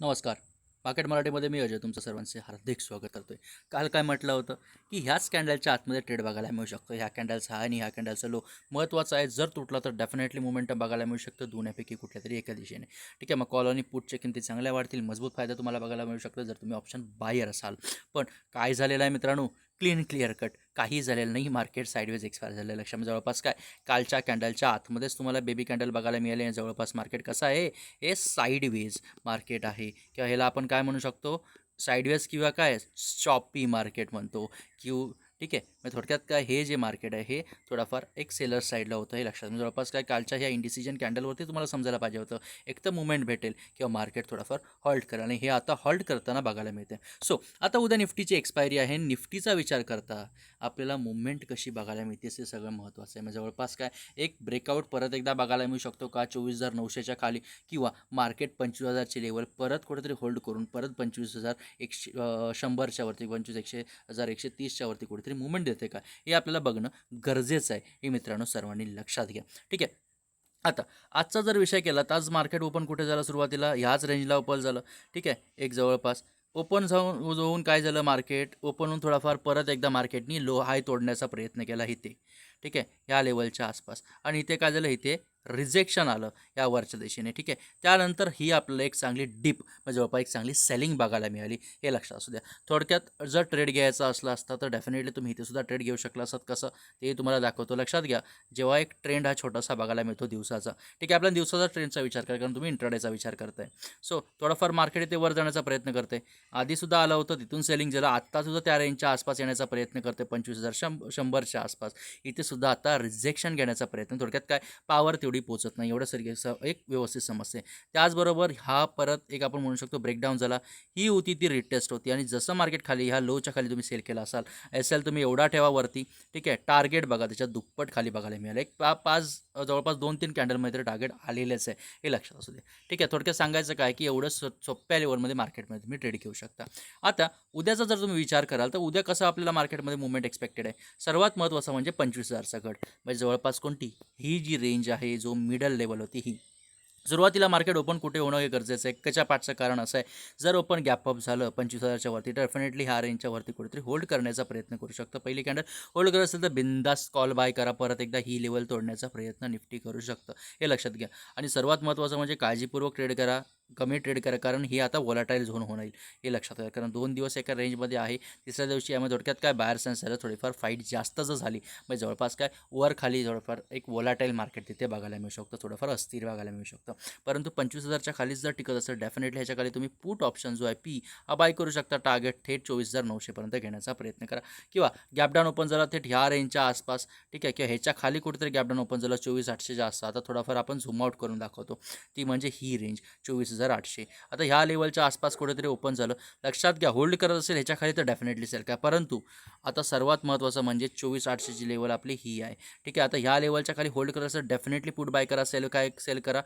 नमस्कार. पाकेट मराठीमध्ये मी अजय तुमचं सर्वांचे हार्दिक स्वागत करतो आहे काल काय म्हटलं होतं की ह्याच कॅन्डलच्या आतमध्ये ट्रेड बघायला मिळू शकतो. ह्या कॅन्डलचा हा आणि ह्या कॅन्डलचा लो महत्त्वाचा आहे जर तुटला तर डेफिनेटली मोमेंटम बघायला मिळू शकतं. दोन्हीपैकी कुठल्या तरी एका दिशेने. ठीक आहे मग कॉल आणि पुटच्या किमती चांगल्या वाढतील. मजबूत फायदा तुम्हाला बघायला मिळू शकतो. जर तुम्ही ऑप्शन बायर असाल. पण काय झालेलं आहे मित्रांनो? Clean clear cut. काही झालेलं नाही. मार्केट साईडवेज एक्सपायर झालं लक्षात जवळपास काय? कालच्या कॅन्डलच्या आतमध्येच तुम्हाला बेबी कॅन्डल बघायला मिळाले. आणि जवळपास मार्केट कसं आहे? हे साईडवेज मार्केट आहे. किंवा ह्याला आपण काय म्हणू शकतो? साईडवेज किंवा काय? शॉपी मार्केट म्हणतो. किंवा ठीक आहे? म्हणजे थोडक्यात काय हे जे मार्केट आहे हे थोडाफार एक सेलर साईडला होतं हे लक्षात म्हणजे जवळपास काय कालच्या ह्या इंडिसिजन कॅन्डलवरती तुम्हाला समजायला पाहिजे होतं. एक तर मुवमेंट भेटेल किंवा मार्केट थोडाफार हॉल्ट करेल आणि हे आता हॉल्ट करताना बघायला मिळते. सो आता उद्या निफ्टीची एक्सपायरी आहे. निफ्टीचा विचार करता आपल्याला मुवमेंट कशी बघायला मिळते हे सगळं महत्त्वाचं आहे. म्हणजे जवळपास काय एक ब्रेकआउट परत एकदा बघायला मिळू शकतो का? चोवीस हजार नऊशेच्या खाली किंवा मार्केट पंचवीस हजारची लेवल परत कुठेतरी होल्ड करून परत पंचवीस हजार एकशे शंभरच्यावरती शंभरच्या वरती पंचवीस एकशे हजार एकशे तीसच्या वरती कुठेतरी मुवमेंट देते का? हे आपल्याला बघणं गरजेचं आहे. हे मित्रांनो सर्वांनी लक्षात घ्या. ठीक आहे? आता आजचा जर विषय केला तर आज मार्केट ओपन कुठे झालं सुरुवातीला? ह्याच रेंजला ओपन झालं. ठीक आहे? एक जवळपास. ओपन जाऊन जाऊन काय झालं मार्केट ओपन होऊन थोडाफार परत एकदा मार्केटनी लो हाय तोडण्याचा प्रयत्न केला इथे. ठीक आहे? या लेवलच्या आसपास. आणि इथे काय झालं? इथे रिजेक्शन आलं या वरच्या दिशेने ठीक आहे? त्यानंतर ही आपल्याला एक चांगली डीप म्हणजे जवळपास एक चांगली सेलिंग बघायला मिळाली हे लक्षात असू द्या. थोडक्यात जर ट्रेड घ्यायचा असला असता तर डेफिनेटली तुम्ही इथेसुद्धा ट्रेड घेऊ शकला असतात. कसं? ते तुम्हाला दाखवतो. लक्षात घ्या जेव्हा एक ट्रेंड हा छोटासा बघायला मिळतो दिवसाचा ठीक आहे? आपल्या दिवसाचा ट्रेंडचा विचार करा कारण तुम्ही इंट्राडेचा विचार करताय. सो थोडाफार मार्केट इथे वर जाण्याचा प्रयत्न करते आधीसुद्धा आलं होतं तिथून सेलिंग झालं. आत्तासुद्धा त्या रेंजच्या आसपास येण्याचा प्रयत्न करते पंचवीस हजार शंभ शंभरच्या आसपास. इथे सुद्धा आता रिजेक्शन घेण्याचा प्रयत्न. थोडक्यात काय? पावर तेवढी पोचत नाही. एवढं सर स- एक व्यवस्थित समस्या आहे. त्याचबरोबर हा परत एक आपण म्हणू शकतो ब्रेकडाऊन झाला. ही होती ती रिटेस्ट होती. आणि जसं मार्केट खाली ह्या लोच्या खाली तुम्ही सेल केला असाल एस एल तुम्ही एवढा ठेवा वरती. ठीक आहे टार्गेट बघा त्याच्यात दुप्पट खाली बघायला मिळालं. एक पा पाच जवळपास दोन तीन कॅन्डलमध्ये टार्गेट आलेलेच आहे. हे लक्षात असू दे. ठीक आहे थोडक्यात सांगायचं काय की एवढं सोप्या लेवलमध्ये मार्केटमध्ये तुम्ही ट्रेड घेऊ शकता. आता उद्याचा जर तुम्ही विचार कराल तर उद्या कसं आपल्याला मार्केटमध्ये मुवमेंट एक्सपेक्टेड आहे? सर्वात महत्त्वाचं म्हणजे पंचवीस हजारचा गट म्हणजे जवळपास कोणती? ही जी रेंज आहे जो मिडल लेवल होती ही. सुरुवातीला मार्केट ओपन कुठे होणं हे गरजेचं आहे? एकच्या पाठचं कारण असं आहे? जर ओपन गॅप अप झालं पंचवीस हजारच्या वरती डेफिनेटली ह्या रेंजच्या वरती कुठेतरी होल्ड करण्याचा प्रयत्न करू शकतं. पहिली कॅन्डल होल्ड करत असेल तर बिंदास कॉल बाय करा परत एकदा ही लेवल तोडण्याचा प्रयत्न निफ्टी करू शकतं. हे लक्षात घ्या. आणि सर्वात महत्त्वाचं म्हणजे काळजीपूर्वक ट्रेड करा. कमी ट्रेड करा कारण ही आता वॉलाटाईल झोन होणार हे लक्षात घ्या कारण दोन दिवस एका रेंजमध्ये आहे. तिसऱ्या दिवशी यामध्ये थोडक्यात काय बाहेर सेन्स झालं थोडीफार फाईट जास्त जर झाली म्हणजे जवळपास काय वर खाली जवळपास एक वॉलाटाईल मार्केट तिथे बघायला मिळू शकतं थोडंफार अस्थिर बघायला मिळू शकतं. परंतु पंचवीस हजारच्या खालीच जर टिकत असेल डेफिनेटली ह्याच्या खाली तुम्ही पुट ऑप्शन जो आहे पी हा बाय करू शकता. टार्गेट थेट चोवीस हजार नऊशेपर्यंत घेण्याचा प्रयत्न करा. किंवा गॅपडाऊन ओपन झाला थेट ह्या रेंजच्या आसपास ठीक आहे किंवा ह्याच्या खाली कुठेतरी गॅपडाऊन ओपन झालं चोवीस आठशेच्या असतं आता थोडाफार आपण झूम आउट करून दाखवतो. ती म्हणजे ही रेंज चोवीस हजार आठशे. आता ह्या लेवलच्या आसपास कुठेतरी ओपन झालं. लक्षात घ्या होल्ड करत असेल ह्याच्याखाली तर डेफिनेटली सेल काय परंतु आता सर्वात महत्त्वाचं म्हणजे चोवीस आठशेची लेवल आपली ही आहे. ठीक आहे आता ह्या लेवलच्या खाली होल्ड करत असेल डेफिनेटली पुट बाय करा सेल काय सेल करा.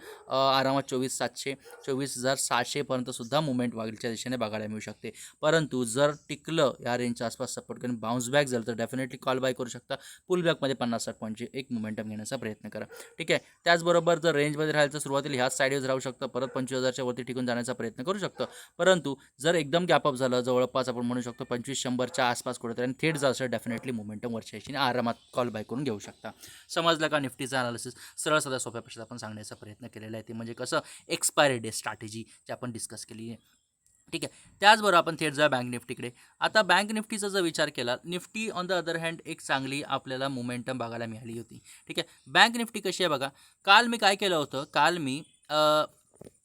आरामात चोवीस सातशे चोवीस हजार सहाशेपर्यंत सुद्धा मुवमेंट वागलीच्या दिशेने बघायला मिळू शकते. परंतु जर टिकलं या रेंजच्या आसपास सपोर्ट करून बाउन्स बॅक झालं तर डेफिनेटली कॉल बाय करू शकता. पुल बॅकमध्ये पन्नास साठ पॉईंटची एक मुमेंटम घेण्याचा प्रयत्न करा. ठीक आहे त्याचबरोबर जर रेंजमध्ये राहिलं तर सुरुवातीला ह्याच साईडवर राहू शकतं. परत पंचवीस हजारच्या वरती टिकून जाण्याचा प्रयत्न करू शकतो. परंतु जर एकदम गॅपअप झालं जवळपास आपण म्हणू शकतो पंचवीस शंभरच्या आसपास कुठेतरी आणि थेट जायचं डेफिनेटली मोमेंटम वरच्या दिशेने आरामात कॉल बाय करून घेऊ शकता. समजलं का निफ्टीचा अनालिसिस सरळ साध्या सोप्या पक्षात आपण सांगण्याचा प्रयत्न केलेला आहे. ते म्हणजे कसं? एक्सपायरी डे स्ट्रॅटेजी जी आपण डिस्कस केली आहे. ठीक आहे. त्याचबरोबर आपण थेट जा बँक निफ्टीकडे. आता बँक निफ्टीचा जर विचार केला Nifty on the other hand एक चांगली आपल्याला मोमेंटम बघायला मिळाली होती. ठीक आहे. बँक निफ्टी कशी आहे बघा? काल मी काय केलं होतं? काल मी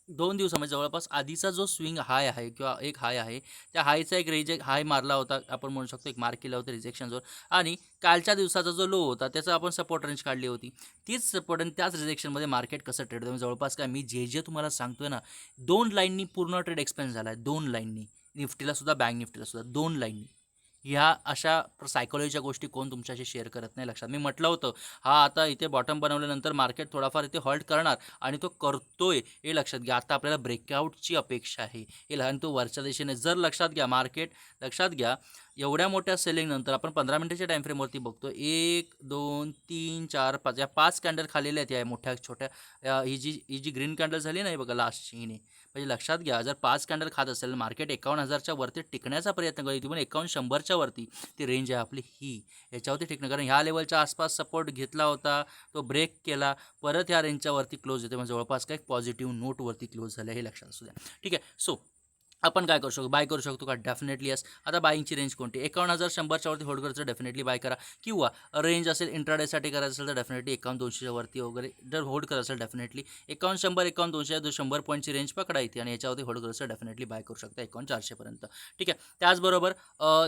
दोन दिवसामध्ये जवळपास आधीचा जो स्विंग हाय आहे किंवा एक हाय आहे त्या हायचा एक रिजेक्ट हाय मारला होता आपण म्हणू शकतो एक मार्क केला होता रिजेक्शनवर. आणि कालच्या दिवसाचा जो लो होता त्याचा आपण सपोर्ट रेंज काढली होती. तीच सपोर्ट आणि त्याच रिजेक्शनमध्ये मार्केट कसं ट्रेड होतं? जवळपास काय मी जे जे तुम्हाला सांगतोय ना दोन लाईननी पूर्ण ट्रेड एक्सपेन्स झाला आहे दोन लाईननी. निफ्टीला सुद्धा बँक निफ्टीला सुद्धा दोन लाईननी. ह्या अशा सायकोलॉजीच्या गोष्टी कोण तुमच्याशी शेअर करत नाही लक्षात. मी म्हटलं होतं हा आता इथे बॉटम बनवल्यानंतर मार्केट थोडाफार इथे हॉल्ट करणार आणि तो करतोय हे लक्षात घ्या. आता आपल्याला ब्रेकआउटची अपेक्षा आहे. हे लहान तो वरच्या दिशेने जर लक्षात घ्या मार्केट लक्षात घ्या एवढ्या मोठ्या सेलिंगनंतर आपण पंधरा मिनिटाच्या टाईम फ्रेमवरती बघतो एक दोन तीन चार पाच या पाच कॅन्डल खालेल्या आहेत या मोठ्या छोट्या ही जी ही जी ग्रीन कॅन्डल झाली नाही बघा लास्टची हिने. म्हणजे लक्षात घ्या जर पाच कॅन्डल खात असेल मार्केट एकावन्न हजारच्या वरती टिकण्याचा प्रयत्न करेल तुम्ही एकावन्न शंभरच्या वरती ती रेंज आहे आपली ही. याच्यावरती टिकणं कारण ह्या लेवलच्या आसपास सपोर्ट घेतला होता तो ब्रेक केला परत ह्या रेंजच्या वरती क्लोज होते म्हणजे जवळपास काय पॉझिटिव्ह नोटवरती क्लोज झालं हे लक्षात असू द्या. ठीक आहे. सो आपण काय करू शकतो? बाय करू शकतो का? डेफिनेटली यस आता बाईंगची रेंज कोणती? एकावन्न हजार शंभरच्या वरती होल्ड करायचं डेफिनेटली बाय करा. किंवा रेंज असेल इंट्राडेसाठी करायचं असेल तर डेफिनेटली एकावन्न दोनशेच्या वरती वगैरे जर होल्ड करायचं असेल डेफिनेटली एकावन्न शंभर एकावन्न दोनशे शंभर पॉईंटची रेंज पकडा इथे आणि याच्यावरती होल्ड करायचं डेफिनेटली बाय करू शकता एकावन्न चारशेपर्यंत ठीक आहे? त्याचबरोबर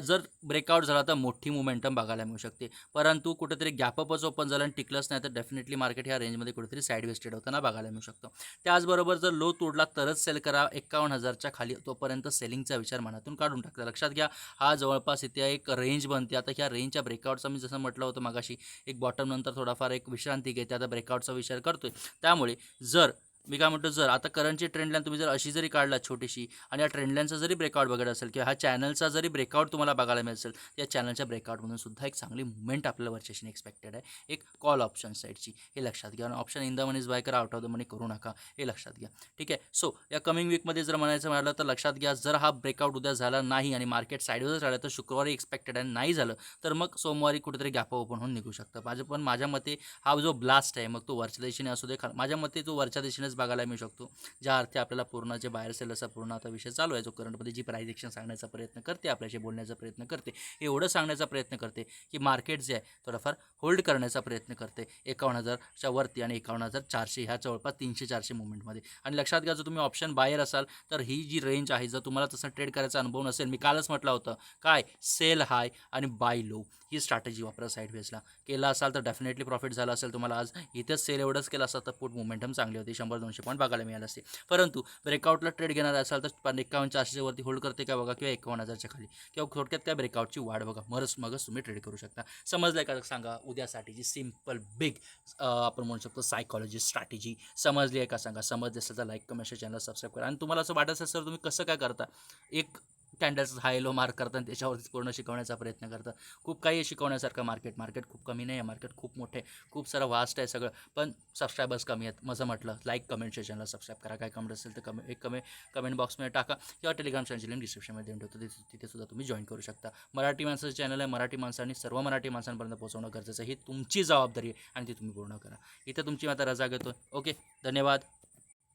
जर ब्रेकआउट झाला तर मोठी मोमेंटम बघायला मिळू शकते. परंतु कुठेतरी गॅपअपच ओपन झालं आणि टिकलंच नाही तर डेफिनेटली मार्केट ह्या रेंजमध्ये कुठेतरी साईड वेस्टेड होताना बघायला मिळू शकतो. त्याचबरोबर जर लो तोडला तरच सेल करा. एकावन्न हजारच्या खाली तोपर्यंत सेलिंगचा विचार मनातून काढून टाकला लक्षात घ्या हा जवळपास इथे एक रेंज बनते. आता ह्या रेंजच्या ब्रेकआउटचा मी जसं म्हटलं होतं मागाशी एक बॉटम नंतर थोडाफार एक विश्रांती घेते. आता ब्रेकआउटचा विचार करतोय. त्यामुळे जर मी काय म्हणतो जर आता करंटची ट्रेंडलाईन तुम्ही जर अशी जरी काढला छोटीशी आणि या ट्रेंडलाईनचा जरी ब्रेकआउट बघत असेल किंवा हा चॅनलचा जरी ब्रेकआउट तुम्हाला बघायला मिळेल असेल या चॅनलच्या ब्रेकआउटमधून सुद्धा एक चांगली मुवमेंट आपल्याला वरच्याशी एक्सपेक्टेड आहे. एक कॉल ऑप्शन साईडची हे लक्षात घ्या. Option in the moneys buy करा आउट ऑफ द मनी करू नका. हे लक्षात घ्या. ठीक आहे? सो या कमिंग वीकमध्ये जर म्हणायचं म्हणालं तर लक्षात घ्या जर हा ब्रेकआउट उद्या झाला नाही आणि मार्केट साईडवरच राहिलं तर शुक्रवारी एक्सपेक्टेड आहे नाही झालं तर मग सोमवारी कुठेतरी गॅप ओपन होऊन निघू शकतं. माझं पण माझ्या मते हा जो ब्लास्ट आहे मग तो वरच्या दिशेने असू दे खा माझ्या मते तो वरच्या दिशेनेच बघायला मिळू शकतो. ज्या अर्थी आपल्याला पूर्ण जे बाहेर सेल असा पूर्ण आता विषय चालू आहे जो करंटमध्ये जी प्राईज सांगण्याचा प्रयत्न करते आपल्याशी बोलण्याचा प्रयत्न करते एवढं सांगण्याचा प्रयत्न करते की मार्केट जे आहे थोडंफार होल्ड करण्याचा प्रयत्न करते. एकावन्न हजारच्या वरती आणि एकावन्न हजार चारशे ह्या जवळपास तीनशे चारशे मुवमेंटमध्ये आणि लक्षात घ्या जर तुम्ही ऑप्शन बायर असाल तर ही जी रेंज आहे जर तुम्हाला तसं ट्रेड करायचा अनुभव नसेल मी कालच म्हटलं होतं काय? सेल हाय आणि बाय लो ही स्ट्रॅटेजी वापरा साईड वेजला केला असाल तर डेफिनेटली प्रॉफिट झाला असेल तुम्हाला आज. इथेच सेल एवढंच केलं असं तर पुट मोमेंटम चांगली होती. शंभर दोनशे पॉईंट बघायला मिळालं असते. परंतु ब्रेकआउटला ट्रेड घेणार असाल तर एकावन्न चारशेच्या वरती होल्ड करते का बघा? किंवा एकावन्न हजारच्या खाली. किंवा थोडक्यात त्या ब्रेकआउटची वाढ बघा. मरच मगच तुम्ही ट्रेड करू शकता. समजलं का? सांगा. उद्यासाठीची सिंपल बिग आपण म्हणू शकतो सायकॉलॉजी स्ट्रॅटेजी समजली आहे का? सांगा. समजली असेल तर लाईक कमेंट चॅनल सबस्क्राईब करा. आणि तुम्हाला असं वाटत असेल तर तुम्ही कसं काय करता? एक कॅन्डल्स हाय लो मार्क करतात आणि त्याच्यावरती पूर्ण शिकवण्याचा प्रयत्न करतात. खूप काही शिकवण्यासारखं मार्केट मार्केट खूप कमी नाही आहे. मार्केट खूप मोठे आहे खूप सारं वास्ट आहे सगळं. पण सबस्क्रायबर्स कमी आहेत माझं म्हटलं. लाईक कमेंट सेशनला सबस्क्राईब करा. काय कमेंट असेल तर कमे एक कमे कमेंट बॉक्समध्ये टाका. किंवा टेलिग्राम चॅनलची लिंक डिस्क्रिप्शनमध्ये देऊन ठेवतो. तिथे तिथेसुद्धा तुम्ही जॉईन करू शकता. मराठी माणसाचं चॅनल आहे. मराठी माणसांनी सर्व मराठी माणसांपर्यंत पोहोचवणं गरजेचं आहे. ही तुमची जबाबदारी आहे आणि ती तुम्ही पूर्ण करा. इथं तुमची मी आता रजा घेतो ओके धन्यवाद.